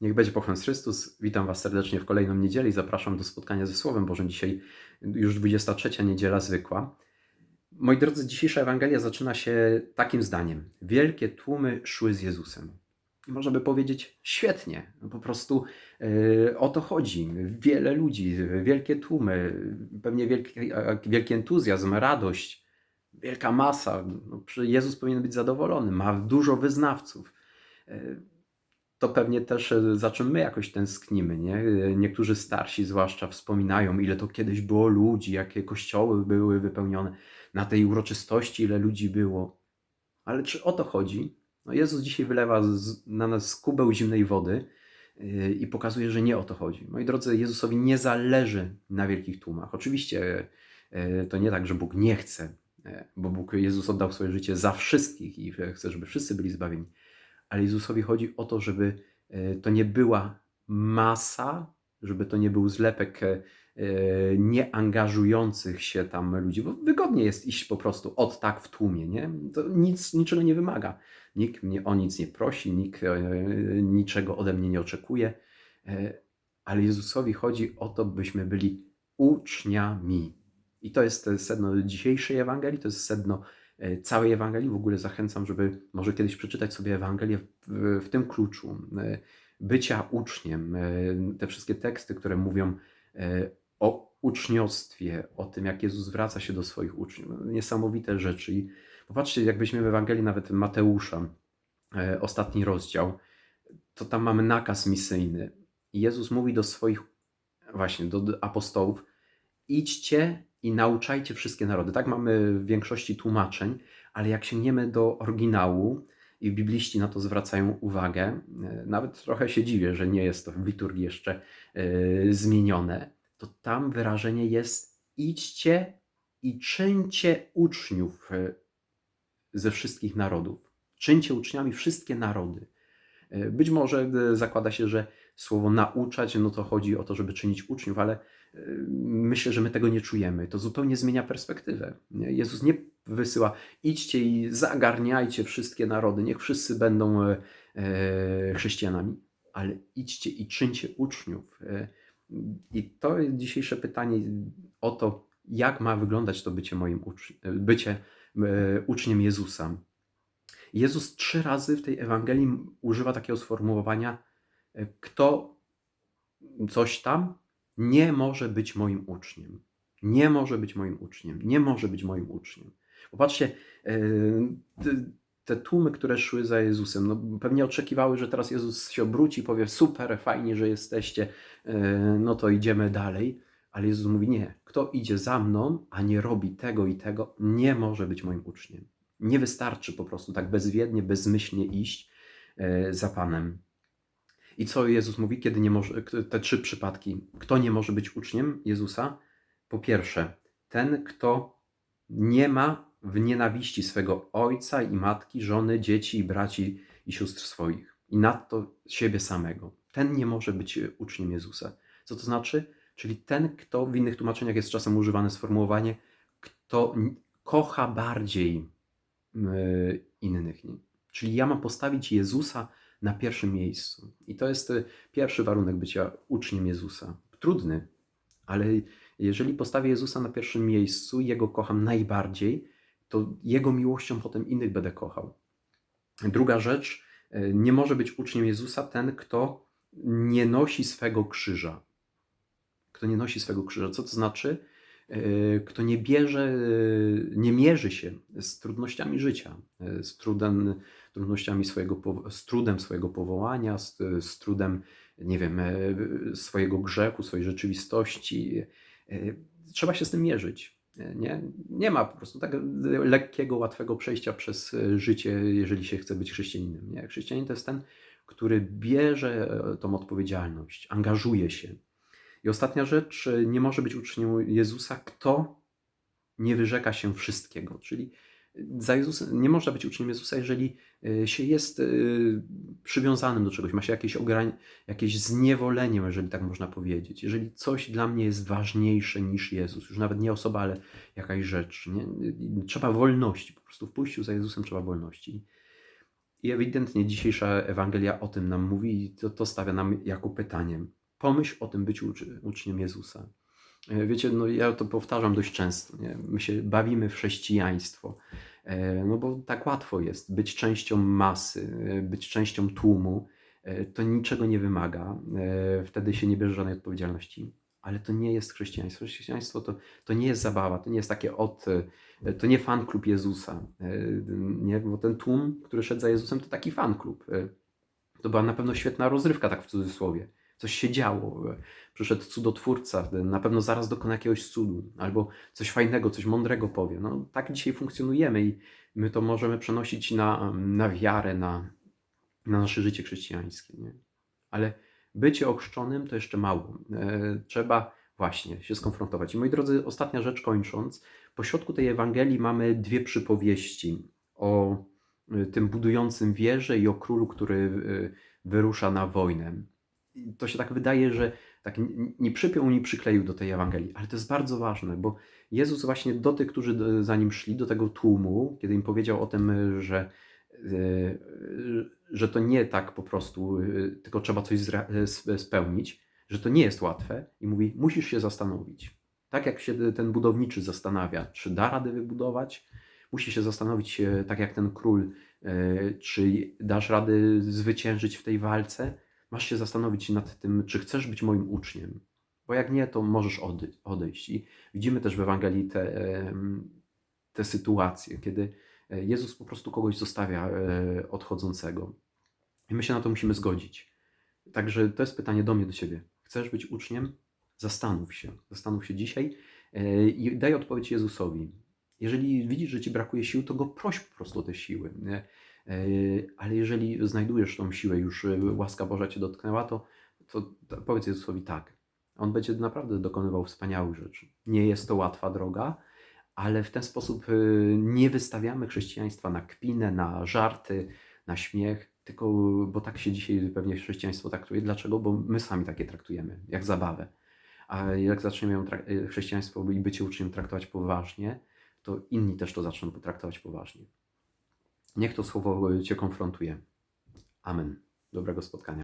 Niech będzie pochwalony Chrystus. Witam Was serdecznie w kolejną niedzielę i zapraszam do spotkania ze Słowem Bożym. Dzisiaj już 23 niedziela zwykła. Moi drodzy, dzisiejsza Ewangelia zaczyna się takim zdaniem. Wielkie tłumy szły z Jezusem. I można by powiedzieć, świetnie, no po prostu yy, o to chodzi. Wiele ludzi, wielkie tłumy, pewnie wielki, wielki entuzjazm, radość, wielka masa. No, Jezus powinien być zadowolony, ma dużo wyznawców. Yy, to pewnie też e, za czym my jakoś tęsknimy, nie? E, niektórzy starsi zwłaszcza wspominają, ile to kiedyś było ludzi, jakie kościoły były wypełnione, na tej uroczystości ile ludzi było. Ale czy o to chodzi? No Jezus dzisiaj wylewa na nas kubeł zimnej wody e, i pokazuje, że nie o to chodzi. Moi drodzy, Jezusowi nie zależy na wielkich tłumach. Oczywiście to nie tak, że Bóg nie chce, bo Bóg, Jezus oddał swoje życie za wszystkich i chce, żeby wszyscy byli zbawieni ale Jezusowi chodzi o to, żeby e, to nie była masa, żeby to nie był zlepek e, nieangażujących się tam ludzi, bo wygodnie jest iść po prostu od tak w tłumie, nie? To nic, niczego nie wymaga. Nikt mnie o nic nie prosi, nikt e, niczego ode mnie nie oczekuje, ale Jezusowi chodzi o to, byśmy byli uczniami. I to jest sedno dzisiejszej Ewangelii, to jest sedno E, całej Ewangelii. W ogóle zachęcam, żeby może kiedyś przeczytać sobie Ewangelię w, w tym kluczu e, bycia uczniem. E, te wszystkie teksty, które mówią o uczniostwie, o tym, jak Jezus zwraca się do swoich uczniów. Niesamowite rzeczy. I popatrzcie, jak weźmiemy Ewangelię nawet Mateusza, ostatni rozdział, to tam mamy nakaz misyjny. Jezus mówi do swoich, właśnie do apostołów, idźcie i nauczajcie wszystkie narody. Tak mamy w większości tłumaczeń, ale jak sięgniemy do oryginału, i bibliści na to zwracają uwagę, e, nawet trochę się dziwię, że nie jest to w liturgii jeszcze yy, zmienione, to tam wyrażenie jest idźcie i czyńcie uczniów e, ze wszystkich narodów. Czyńcie uczniami wszystkie narody. Być może zakłada się, że słowo nauczać, no to chodzi o to, żeby czynić uczniów, ale myślę, że my tego nie czujemy. To zupełnie zmienia perspektywę. Jezus nie wysyła, idźcie i zagarniajcie wszystkie narody, niech wszyscy będą e, e, chrześcijanami, ale idźcie i czyńcie uczniów. E, I to dzisiejsze pytanie o to, jak ma wyglądać to bycie moim uczniem, bycie uczniem Jezusa. Jezus trzy razy w tej Ewangelii używa takiego sformułowania, kto coś tam, nie może być moim uczniem. Nie może być moim uczniem. Nie może być moim uczniem. Popatrzcie, e, te tłumy, które szły za Jezusem, no pewnie oczekiwały, że teraz Jezus się obróci i powie: Super, fajnie, że jesteście, e, no to idziemy dalej. Ale Jezus mówi: Nie, kto idzie za mną, a nie robi tego i tego, nie może być moim uczniem. Nie wystarczy po prostu tak bezwiednie, bezmyślnie iść e, za Panem. I co Jezus mówi, kiedy nie może, te trzy przypadki. Kto nie może być uczniem Jezusa? Po pierwsze, ten, kto nie ma w nienawiści swego ojca i matki, żony, dzieci i braci i sióstr swoich. I nadto siebie samego. Ten nie może być uczniem Jezusa. Co to znaczy? Czyli ten, kto w innych tłumaczeniach jest czasem używane sformułowanie, kto kocha bardziej innych. Czyli ja mam postawić Jezusa na pierwszym miejscu. I to jest e, pierwszy warunek bycia uczniem Jezusa. Trudny, ale jeżeli postawię Jezusa na pierwszym miejscu, Jego kocham najbardziej, to Jego miłością potem innych będę kochał. Druga rzecz, e, nie może być uczniem Jezusa ten, kto nie nosi swego krzyża. Kto nie nosi swego krzyża. Co to znaczy? E, kto nie bierze, nie mierzy się z trudnościami życia, z trudem trudnościami swojego, z trudem swojego powołania, z, z trudem, nie wiem, e, swojego grzechu, swojej rzeczywistości. E, trzeba się z tym mierzyć. E, nie, nie ma po prostu tak lekkiego, łatwego przejścia przez życie, jeżeli się chce być chrześcijaninem. Nie? Chrześcijanin to jest ten, który bierze tą odpowiedzialność, angażuje się. I ostatnia rzecz, nie może być uczniem Jezusa, kto nie wyrzeka się wszystkiego. Czyli za Jezusem, nie można być uczniem Jezusa, jeżeli e, się jest e, przywiązanym do czegoś, ma się jakieś, ograń, jakieś zniewolenie, jeżeli tak można powiedzieć. Jeżeli coś dla mnie jest ważniejsze niż Jezus, już nawet nie osoba, ale jakaś rzecz. Nie? Trzeba wolności, po prostu w pójściu za Jezusem trzeba wolności. I ewidentnie dzisiejsza Ewangelia o tym nam mówi i to, to stawia nam jako pytanie. Pomyśl o tym uczy, uczniem Jezusa. E, Wiecie, no ja to powtarzam dość często. Nie? My się bawimy w chrześcijaństwo, e, no bo tak łatwo jest być częścią masy, e, być częścią tłumu. To niczego nie wymaga, wtedy się nie bierze żadnej odpowiedzialności. Ale to nie jest chrześcijaństwo. Chrześcijaństwo to, to nie jest zabawa, to nie jest takie od, to nie fan klub Jezusa. Nie? Bo ten tłum, który szedł za Jezusem, to taki fan klub. To była na pewno świetna rozrywka, tak w cudzysłowie. Coś się działo. E, Przyszedł cudotwórca, e, na pewno zaraz dokona jakiegoś cudu, albo coś fajnego, coś mądrego powie. No, tak dzisiaj funkcjonujemy i my to możemy przenosić na, na wiarę, na, na nasze życie chrześcijańskie. Nie? Ale bycie ochrzczonym to jeszcze mało. E, Trzeba właśnie się skonfrontować. I moi drodzy, ostatnia rzecz kończąc. Po środku tej Ewangelii mamy dwie przypowieści o y, tym budującym wieżę i o królu, który y, wyrusza na wojnę. To się tak wydaje, że tak nie przypiął, nie przykleił do tej Ewangelii, ale to jest bardzo ważne, bo Jezus właśnie do tych, którzy do- za nim szli, do tego tłumu, kiedy im powiedział o tym, y, że, y, że to nie tak po prostu, tylko trzeba coś spełnić, że to nie jest łatwe i mówi, musisz się zastanowić. Tak jak się ten budowniczy zastanawia, czy da radę wybudować, musi się zastanowić, e, tak jak ten król, e, czy dasz radę zwyciężyć w tej walce. Masz się zastanowić nad tym, czy chcesz być moim uczniem. Bo jak nie, to możesz ode- odejść. I widzimy też w Ewangelii te, te sytuacje, kiedy e, Jezus po prostu kogoś zostawia e, odchodzącego. I my się na to musimy zgodzić. Także to jest pytanie do mnie, do ciebie. Chcesz być uczniem? Zastanów się. Zastanów się dzisiaj e, i daj odpowiedź Jezusowi. Jeżeli widzisz, że ci brakuje sił, to go proś po prostu o te siły. E, Ale jeżeli znajdujesz tą siłę, już e, łaska Boża cię dotknęła, to, to, powiedz Jezusowi tak. On będzie naprawdę dokonywał wspaniałych rzeczy. Nie jest to łatwa droga, ale w ten sposób e, nie wystawiamy chrześcijaństwa na kpinę, na żarty, na śmiech, tylko bo tak się dzisiaj pewnie chrześcijaństwo traktuje. Dlaczego? Bo my sami takie traktujemy, jak zabawę. A jak zaczniemy chrześcijaństwo i bycie uczniem traktować poważnie, to inni też to zaczną traktować poważnie. Niech to słowo Cię konfrontuje. Amen. Dobrego spotkania.